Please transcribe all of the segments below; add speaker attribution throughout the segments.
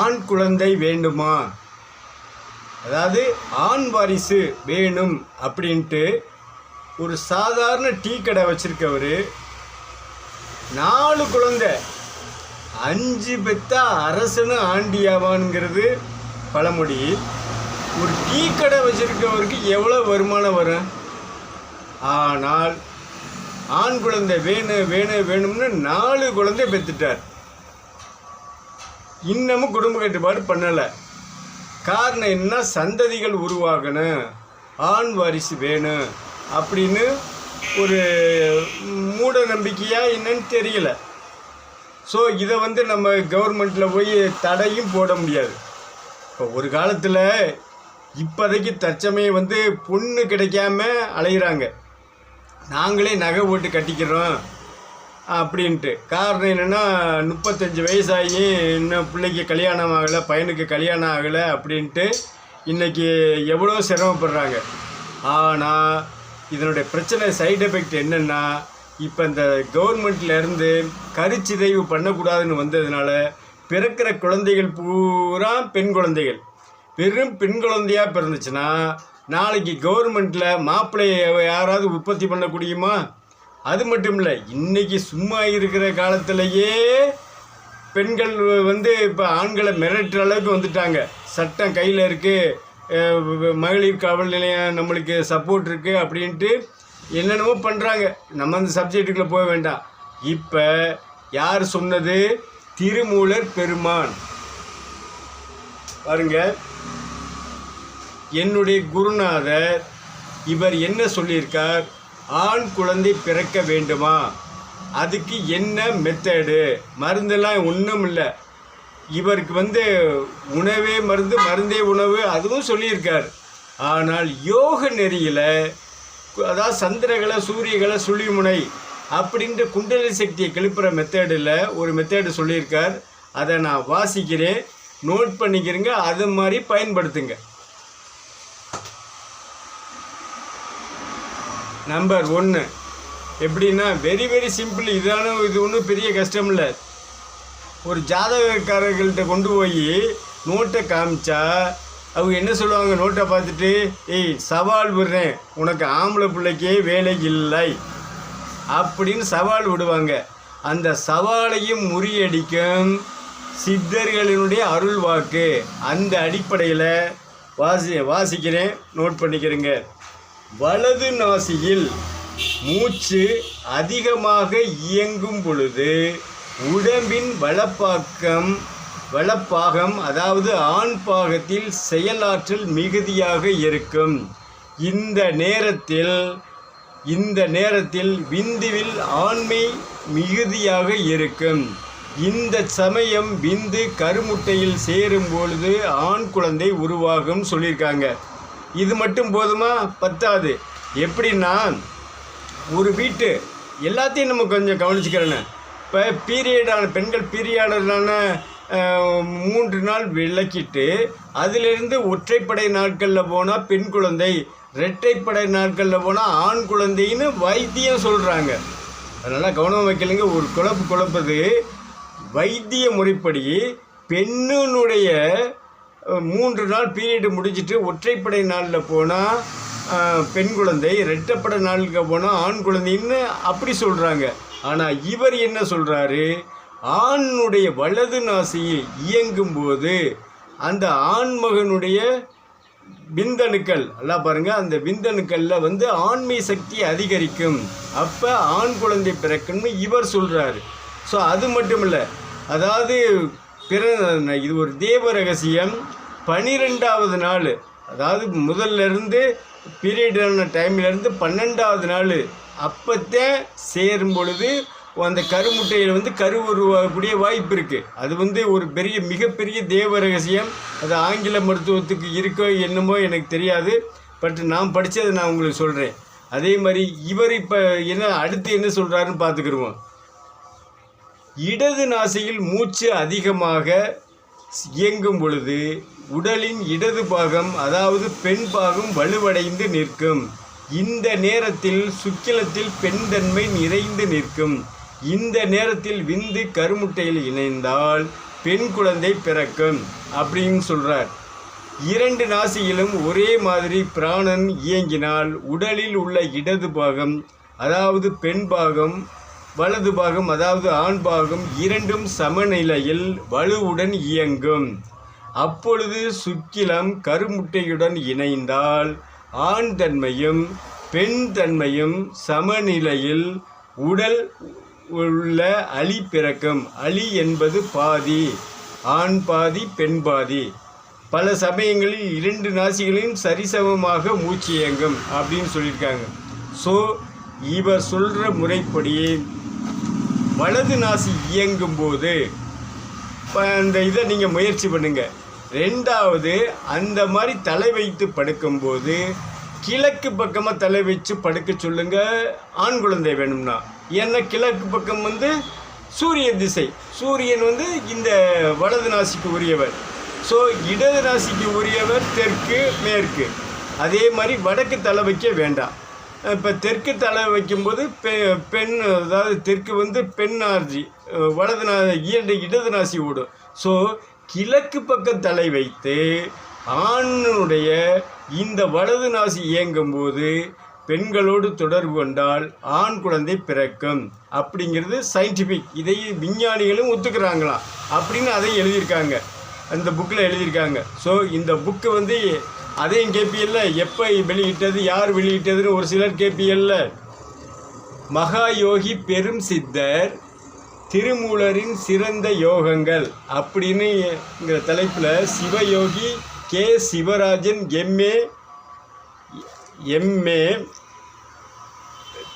Speaker 1: ஆண் குழந்தை வேண்டுமா? அதாவது ஆண் வாரிசு வேணும் அப்படின்ட்டு ஒரு சாதாரண டீ கடை வச்சுருக்கவர் நாலு குழந்தை அஞ்சு பெத்தா அரசனு ஆண்டியாவான்ங்கிறது பழமொழி. ஒரு டீ கடை வச்சுருக்கவருக்கு எவ்வளோ வருமானம் வரும்? ஆனால் ஆண் குழந்தை வேணும் வேணும் வேணும்னு நாலு குழந்தை பெற்றுட்டார் இன்னமும் குடும்ப கட்டுப்பாடு பண்ணலை. காரணம் என்ன? சந்ததிகள் உருவாகணும். ஆண் வாரிசு வேணும். அப்படின்னு ஒரு மூட நம்பிக்கையாக என்னன்னு தெரியல. ஸோ இதை வந்து நம்ம கவர்மெண்ட்டில் போய் தடையும் போட முடியாது. இப்போ ஒரு காலத்தில் இப்போதைக்கு தற்சமயம் வந்து பொண்ணு கிடைக்காம அலைகிறாங்க நாங்களே நகை போட்டு கட்டிக்கிறோம். அப்படின்ட்டு. காரணம் என்னென்னா முப்பத்தஞ்சு வயசாகி இன்னும் பிள்ளைக்கு கல்யாணம் ஆகலை பையனுக்கு கல்யாணம் ஆகலை அப்படின்ட்டு இன்றைக்கி எவ்வளோ சிரமப்படுறாங்க. ஆனால் இதனுடைய பிரச்சனை சைடு எஃபெக்ட் என்னென்னா இப்போ இந்த கவர்மெண்ட்லேருந்து கருச்சிதைவு பண்ணக்கூடாதுன்னு வந்ததுனால பிறக்கிற குழந்தைகள் பூரா பெண் குழந்தைகள். வெறும் பெண் குழந்தையாக பிறந்துச்சுன்னா நாளைக்கு கவர்மெண்ட்டில் மாப்பிள்ளையை யாராவது உற்பத்தி பண்ண முடியுமா? அது மட்டும் இல்லை இன்றைக்கி சும்மா இருக்கிற காலத்திலேயே பெண்கள் வந்து இப்போ ஆண்களை மிரட்டுற அளவுக்கு வந்துட்டாங்க. சட்டம் கையில் இருக்குது மகளிர் காவல் நிலையம் நம்மளுக்கு சப்போர்ட் இருக்குது அப்படின்ட்டு என்னென்னமோ பண்ணுறாங்க நம்ம அந்த சப்ஜெக்ட்டுக்குள்ளே போக வேண்டாம். இப்போ யார் சொன்னது? திருமூலர் பெருமான். பாருங்க. என்னுடைய குருநாதர் இவர் என்ன சொல்லியிருக்கார்? ஆண் குழந்தை பிறக்க வேண்டுமா? அதுக்கு என்ன மெத்தடு மருந்தெல்லாம் ஒன்றும் இல்லை. இவருக்கு வந்து உணவே மருந்து மருந்தே உணவு அதுவும் சொல்லியிருக்கார். ஆனால் யோக நெறியில் அதாவது சந்திரகலை சூரியகலை சுழிமுனை அப்படின்ற குண்டலி சக்தியை கிளப்புற மெத்தடில் ஒரு மெத்தடு சொல்லியிருக்கார். அதை நான் வாசிக்கிறேன். நோட் பண்ணிக்கிறேங்க. அது மாதிரி பயன்படுத்துங்க. நம்பர் ஒன்று எப்படின்னா வெரி வெரி சிம்பிள் இதான இது ஒன்றும் பெரிய கஷ்டம் இல்லை. ஒரு ஜாதகக்காரர்கள்ட்ட கொண்டு போய் நோட்டை காமிச்சா அவங்க என்ன சொல்லுவாங்க? நோட்டை பார்த்துட்டு ஏய் சவால் விடுறேன். உனக்கு ஆம்பளை பிள்ளைக்கே வேலை இல்லை. அப்படின்னு சவால் விடுவாங்க. அந்த சவாலையும் முறியடிக்கும் சித்தர்களினுடைய அருள் வாக்கு அந்த அடிப்படையில் வாசி வாசிக்கிறேன் நோட் பண்ணிக்கிறேங்க. வலது நாசியில் மூச்சு அதிகமாக இயங்கும் பொழுது உடம்பின் வலப்பாக்கம் வலப்பாகம் அதாவது ஆண் பாகத்தில் செயலாற்றல் மிகுதியாக இருக்கும். இந்த நேரத்தில் இந்த நேரத்தில் விந்துவில் ஆண்மை மிகுதியாக இருக்கும். இந்த சமயம் விந்து கருமுட்டையில் சேரும் பொழுது ஆண் குழந்தை உருவாகும் சொல்லியிருக்காங்க. இது மட்டும் போதுமா? பத்தாது. எப்படின்னா ஒரு வீட்டு. எல்லாத்தையும் நம்ம கொஞ்சம் கவனிச்சுக்கிறேன்னு இப்போ பீரியடான பெண்கள் பீரியடான மூன்று நாள் விளக்கிட்டு அதிலிருந்து ஒற்றைப்படை நாட்களில் போனால் பெண் குழந்தை இரட்டைப்படை நாட்களில் போனால் ஆண் குழந்தைன்னு வைத்தியம் சொல்கிறாங்க அதனால் கவனம் வைக்கலைங்க. ஒரு குழப்பு குழப்பது வைத்திய முறைப்படி பெண்ணினுடைய மூன்று நாள் பீரியடு முடிஞ்சிட்டு ஒற்றைப்படை நாளில் போனால் பெண் குழந்தை ரெட்டப்படை நாளுக்கு போனால் ஆண் குழந்தைன்னு அப்படி சொல்கிறாங்க ஆனால் இவர் என்ன சொல்கிறாரு ஆணுடைய வலது நாசியில் இயங்கும்போது அந்த ஆண்மகனுடைய விந்தணுக்கள் எல்லாம் பாருங்கள் அந்த விந்தணுக்களில் வந்து ஆண்மை சக்தி அதிகரிக்கும். அப்போ ஆண் குழந்தை பிறக்கும்னு இவர் சொல்கிறாரு ஸோ அது மட்டும் இல்லை அதாவது பிறந்த இது ஒரு தேவ ரகசியம். பனிரெண்டாவது நாள் அதாவது முதல்ல இருந்து பீரியடான டைம்லேருந்து பன்னெண்டாவது நாள் அப்போத்தே சேரும் பொழுது அந்த கருமுட்டையில் வந்து கரு உருவாகக்கூடிய வாய்ப்பு இருக்குது அது வந்து ஒரு பெரிய மிகப்பெரிய தேவ ரகசியம். அது ஆங்கில மருத்துவத்துக்கு இருக்கோ என்னமோ எனக்கு தெரியாது. பட் நான் படித்ததை நான் உங்களுக்கு சொல்கிறேன் அதே மாதிரி இவர் இப்போ என்ன அடுத்து என்ன சொல்கிறாருன்னு பார்த்துக்கிருவோம். இடது நாசியில் மூச்சு அதிகமாக இயங்கும் பொழுது உடலின் இடது பாகம் அதாவது பெண் பாகம் வலுவடைந்து நிற்கும். இந்த நேரத்தில் சுக்கிலத்தில் பெண்தன்மை நிறைந்து நிற்கும். இந்த நேரத்தில் விந்து கருமுட்டையில் இணைந்தால் பெண் குழந்தை பிறக்கும் அப்படின்னு சொல்கிறார் இரண்டு நாசியிலும் ஒரே மாதிரி பிராணன் இயங்கினால் உடலில் உள்ள இடது பாகம் அதாவது பெண் பாகம் வலது பாகம் அதாவது ஆண் பாகம் இரண்டும் சமநிலையில் வலுவுடன் இயங்கும். அப்பொழுது சுக்கிலம் கருமுட்டையுடன் இணைந்தால் ஆண் தன்மையும் பெண் தன்மையும் சமநிலையில் உடல் உள்ள அலி பிறக்கும். அலி என்பது பாதி ஆண் பாதி பெண் பாதி. பல சமயங்களில் இரண்டு நாசிகளையும் சரிசமமாக மூச்சு இயங்கும் அப்படின்னு சொல்லியிருக்காங்க. ஸோ இவர் சொல்கிற முறைப்படி வலது நாசி இயங்கும்போது இப்போ அந்த இதை நீங்கள் முயற்சி பண்ணுங்கள் ரெண்டாவது அந்த மாதிரி தலை வைத்து படுக்கும்போது கிழக்கு பக்கமாக தலை வச்சு படுக்க சொல்லுங்கள் ஆண் குழந்தை வேணும்னா. ஏன்னா கிழக்கு பக்கம் வந்து சூரிய திசை. சூரியன் வந்து இந்த வலது நாசிக்கு உரியவர். ஸோ இடது நாசிக்கு உரியவர் தெற்கு மேற்கு. அதே மாதிரி வடக்கு தலை வைக்க வேண்டாம். இப்போ தெற்கு தலை வைக்கும்போது பெ பெண் அதாவது தெற்கு வந்து பெண் நாசி வலது நா இடது நாசி ஓடும். ஸோ கிழக்கு பக்கம் தலை வைத்து ஆணுடைய இந்த வலது நாசி இயங்கும்போது பெண்களோடு தொடர்பு கொண்டால் ஆண் குழந்தை பிறக்கும். அப்படிங்கிறது சயின்டிஃபிக் இதை விஞ்ஞானிகளும் ஒத்துக்கிறாங்களாம். அப்படின்னு அதை எழுதியிருக்காங்க. அந்த புக்கில் எழுதியிருக்காங்க. ஸோ இந்த புக்கு வந்து அதையும் கேபிஎல்ல எப்போ வெளியிட்டது யார் வெளியிட்டதுன்னு ஒரு சிலர் கேபிஎல்ல மகா யோகி பெரும் சித்தர் திருமூலரின் சிறந்த யோகங்கள் அப்படின்னுங்கிற தலைப்பில் Sivayogi K. Sivarajan MA MA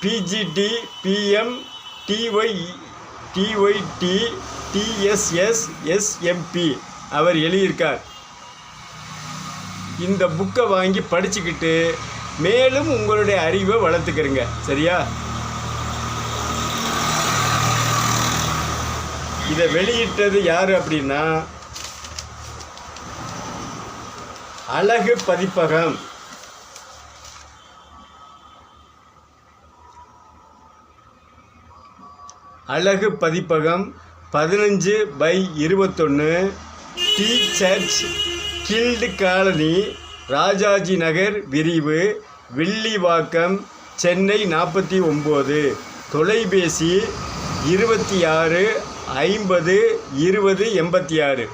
Speaker 1: PGD PM DY DYT DSS SMP அவர் எழுதியிருக்கார். இந்த புக்கை வாங்கி படிச்சுக்கிட்டு மேலும் உங்களுடைய அறிவை வளர்த்துக்கிறங்க. சரியா? இதை வெளியிட்டது யார் அப்படின்னா அழகு பதிப்பகம். அழகு பதிப்பகம் பதினஞ்சு பை இருபத்தொன்று D church guild colony Rajaji Nagar விரிவு வில்லிவாக்கம் சென்னை நாற்பத்தி ஒம்பது. தொலைபேசி இருபத்தி ஆறு ஐம்பது இருபது எண்பத்தி ஆறு.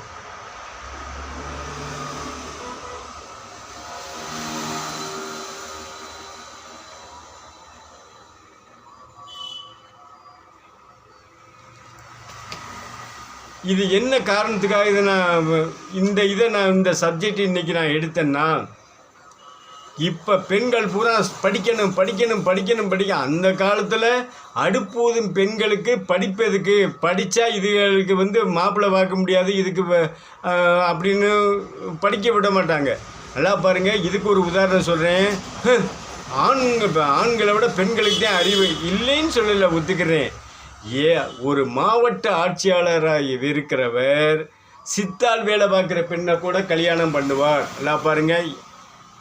Speaker 1: இது என்ன காரணத்துக்காக இதை நான் இந்த இதை நான் இந்த சப்ஜெக்ட் இன்றைக்கி நான் எடுத்தேன்னா இப்போ பெண்கள் பூரா படிக்கணும் படிக்கணும் படிக்கணும் படிக்க அந்த காலத்தில் அடுப்பூதும் பெண்களுக்கு படிப்பதுக்கு படித்தா இதுகளுக்கு வந்து மாப்பிள்ளை பார்க்க முடியாது இதுக்கு வ- அப்படின்னு படிக்க விட மாட்டாங்க. நல்லா பாருங்கள் இதுக்கு ஒரு உதாரணம் சொல்கிறேன் ஆண்கள் ஆண்களை விட பெண்களுக்கு தான் அறிவு இல்லைன்னு சொல்லலை ஒத்துக்கிறேன். ஏ ஒரு மாவட்ட ஆட்சியாளராக இருக்கிறவர் சித்தால் வேலை பார்க்குற பெண்ணை கூட கல்யாணம் பண்ணுவார். எல்லாம் பாருங்கள்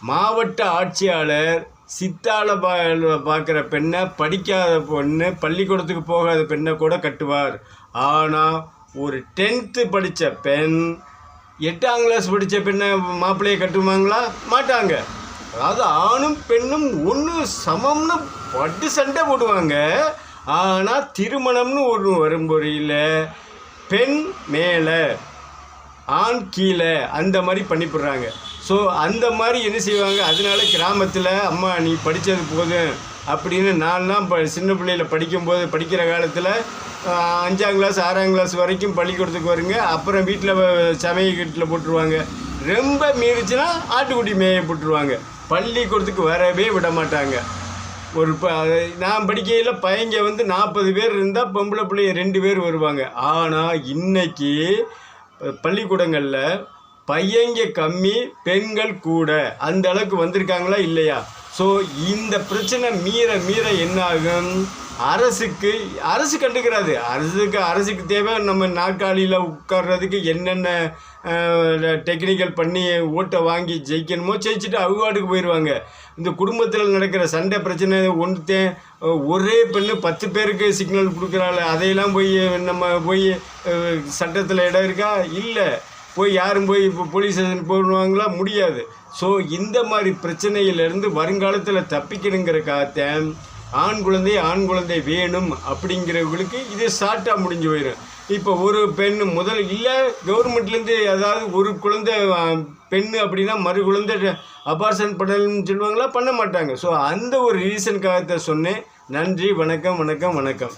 Speaker 1: மாவட்ட ஆட்சியாளர் சித்தால பா பார்க்குற பெண்ணை படிக்காத பொண்ணு பள்ளிக்கூடத்துக்கு போகாத பெண்ணை கூட கட்டுவார். ஆனால் ஒரு டென்த்து படித்த பெண் எட்டாம் கிளாஸ் படித்த பெண்ணை மாப்பிள்ளையை கட்டுவாங்களா? மாட்டாங்க. அதாவது ஆணும் பெண்ணும் ஒன்று சமம்னு பட்டு சண்டை போடுவாங்க. ஆனால் திருமணம்னு ஒன்று வரும்பொழியில் பெண் மேலே ஆண் கீழே அந்த மாதிரி பண்ணிவிடுறாங்க ஸோ அந்த மாதிரி என்ன செய்வாங்க? அதனால கிராமத்தில் அம்மா நீ படித்தது போதும் அப்படின்னு நான்லாம் இப்போ சின்ன பிள்ளையில் படிக்கும்போது படிக்கிற காலத்தில் அஞ்சாம் கிளாஸ் ஆறாம் கிளாஸ் வரைக்கும் பள்ளிக்கூடத்துக்கு வருங்க. அப்புறம் வீட்டில் சமையல் போட்டுருவாங்க. ரொம்ப மீறிச்சுன்னா ஆட்டுக்குட்டி மேய போட்டுருவாங்க. பள்ளிக்கூடத்துக்கு வரவே விட மாட்டாங்க ஒரு ப நான் படிக்கையில் பையங்க வந்து நாற்பது பேர் இருந்தால் பொம்பளை பிள்ளைய ரெண்டு பேர் வருவாங்க. ஆனால் இன்றைக்கி பள்ளிக்கூடங்களில் பையங்க கம்மி பெண்கள் கூட. அந்த அளவுக்கு வந்திருக்காங்களா இல்லையா? ஸோ இந்த பிரச்சனை மீற மீற என்ன ஆகும் அரசுக்கு அரசு கண்டுக்கிறாது அரசுக்கு அரசுக்கு தேவை நம்ம நாற்காலியில் உட்கார்றதுக்கு என்னென்ன டெக்னிக்கல் பண்ணி ஓட்டை வாங்கி ஜெயிக்கணுமோ ஜெயிச்சுட்டு அவுகாட்டுக்கு போயிடுவாங்க இந்த குடும்பத்தில் நடக்கிற சண்டை பிரச்சனை ஒன்றுத்தேன் ஒரே பெண்ணு பத்து பேருக்கு சிக்னல் கொடுக்குறாள். அதையெல்லாம் போய் நம்ம போய் சட்டத்தில் இடம் இருக்கா? இல்லை. போய் யாரும் போய் இப்போ போலீஸ் ஸ்டேஷன் போடுவாங்களா முடியாது. ஸோ இந்த மாதிரி பிரச்சனையிலேருந்து வருங்காலத்தில் தப்பிக்கணுங்கிறக்காகத்தான் ஆண் குழந்தை ஆண் குழந்தை வேணும் அப்படிங்கிறவங்களுக்கு இது ஷார்ட்டாக முடிஞ்சு போயிடும் இப்போ ஒரு பெண் முதல் இல்லை கவர்மெண்ட்லேருந்து அதாவது ஒரு குழந்தை பெண் அப்படின்னா மறு குழந்தை அபார்ஷன் பண்ணணும்னு சொல்லுவாங்களா? பண்ண மாட்டாங்க. ஸோ அந்த ஒரு ரீசனுக்காகத்தை சொன்னேன். நன்றி வணக்கம் வணக்கம் வணக்கம்.